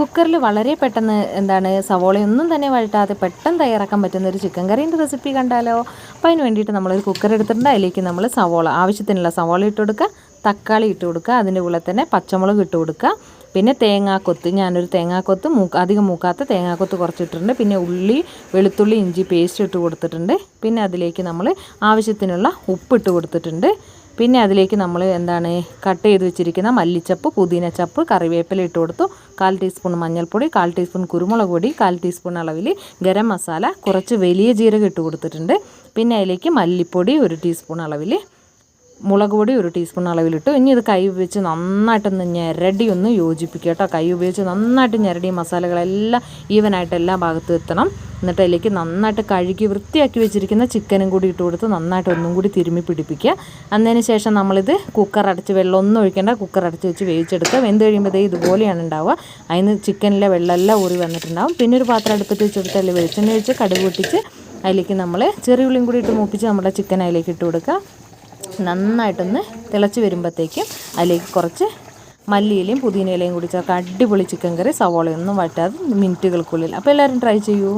കുക്കറിൽ വളരെ പെട്ടെന്ന് എന്താണ് സവോളയൊന്നും തന്നെ വഴറ്റാതെ പെട്ടെന്ന് തയ്യാറാക്കാൻ പറ്റുന്ന ഒരു ചിക്കൻ കറീന്റെ റെസിപ്പി കണ്ടാലോ? അപ്പോൾ അതിന് വേണ്ടിയിട്ട് നമ്മളൊരു കുക്കർ എടുത്തിട്ടുണ്ട്. അതിലേക്ക് നമ്മൾ സവോള ആവശ്യത്തിനുള്ള സവോള ഇട്ട് കൊടുക്കുക തക്കാളി ഇട്ട് കൊടുക്കുക അതിന്റെ കൂടെ തന്നെ പച്ചമുളക് ഇട്ട് കൊടുക്കുക. പിന്നെ തേങ്ങാക്കൊത്ത് ഞാനൊരു തേങ്ങാക്കൊത്ത് മൂക്ക അധികം മൂക്കാത്ത തേങ്ങാക്കൊത്ത് കുറച്ചിട്ടുണ്ട് പിന്നെ ഉള്ളി വെളുത്തുള്ളി ഇഞ്ചി പേസ്റ്റ് ഇട്ട് കൊടുത്തിട്ടുണ്ട്. പിന്നെ അതിലേക്ക് നമ്മൾ ആവശ്യത്തിനുള്ള ഉപ്പിട്ട് കൊടുത്തിട്ടുണ്ട്. പിന്നെ അതിലേക്ക് നമ്മൾ എന്താണ് കട്ട് ചെയ്ത് വെച്ചിരിക്കുന്ന മല്ലിച്ചപ്പ് പുതിനച്ചപ്പ് കറിവേപ്പില ഇട്ട് കൊടുത്തു. കാൽ ടീസ്പൂൺ മഞ്ഞൾപ്പൊടി കാൽ ടീസ്പൂൺ കുരുമുളക് പൊടി കാൽ ടീസ്പൂൺ അളവിൽ ഗരം മസാല കുറച്ച് വലിയ ജീരകം ഇട്ട് കൊടുത്തിട്ടുണ്ട്. പിന്നെ അതിലേക്ക് മല്ലിപ്പൊടി ഒരു ടീസ്പൂൺ അളവിൽ മുളക് പൊടി ഒരു ടീസ്പൂൺ അളവിലിട്ടു. ഇനി ഇത് കൈ ഉപയോഗിച്ച് നന്നായിട്ടൊന്ന് ഞെരടി ഒന്ന് യോജിപ്പിക്കുക കേട്ടോ. കൈ ഉപയോഗിച്ച് നന്നായിട്ട് ഞെരടി മസാലകളെല്ലാം ഈവനായിട്ട് എല്ലാ ഭാഗത്തും എത്തണം. എന്നിട്ട് അതിലേക്ക് നന്നായിട്ട് കഴുകി വൃത്തിയാക്കി വെച്ചിരിക്കുന്ന ചിക്കനും കൂടി ഇട്ട് കൊടുത്ത് നന്നായിട്ട് ഒന്നും കൂടി തിരുമ്മി പിടിപ്പിക്കുക. അന്നതിന് ശേഷം നമ്മളിത് കുക്കർ അടച്ച് വെള്ളം ഒന്നും ഒഴിക്കേണ്ട. കുക്കർ അടച്ച് വെച്ച് വേവിച്ചെടുക്കുക. വെന്ത് കഴിയുമ്പോൾ ദേ ഇതുപോലെയാണ് ഉണ്ടാവുക. അതിന് ചിക്കനിലെ വെള്ളമെല്ലാം ഊറി വന്നിട്ടുണ്ടാവും. പിന്നെ ഒരു പാത്രം അടുപ്പത്ത് വെച്ചെടുത്ത് അതിൽ വെളിച്ചെണ്ണ ഒഴിച്ച് കടുക് പൊട്ടിച്ച് അതിലേക്ക് നമ്മൾ ചെറിയുള്ളിയും കൂടി ഇട്ട് മൂപ്പിച്ച് നമ്മുടെ ചിക്കൻ അതിലേക്ക് ഇട്ട് കൊടുക്കുക. നന്നായിട്ടൊന്ന് തിളച്ച് വരുമ്പോഴത്തേക്കും അതിലേക്ക് കുറച്ച് മല്ലിയിലയും പുതിനയിലയും കൂടി ചേർക്കാം അടിപൊളി ചിക്കൻ കറി സവോളയൊന്നും വറ്റാതെ മിനിറ്റുകൾക്കുള്ളിൽ. അപ്പോൾ എല്ലാവരും ട്രൈ ചെയ്യൂ.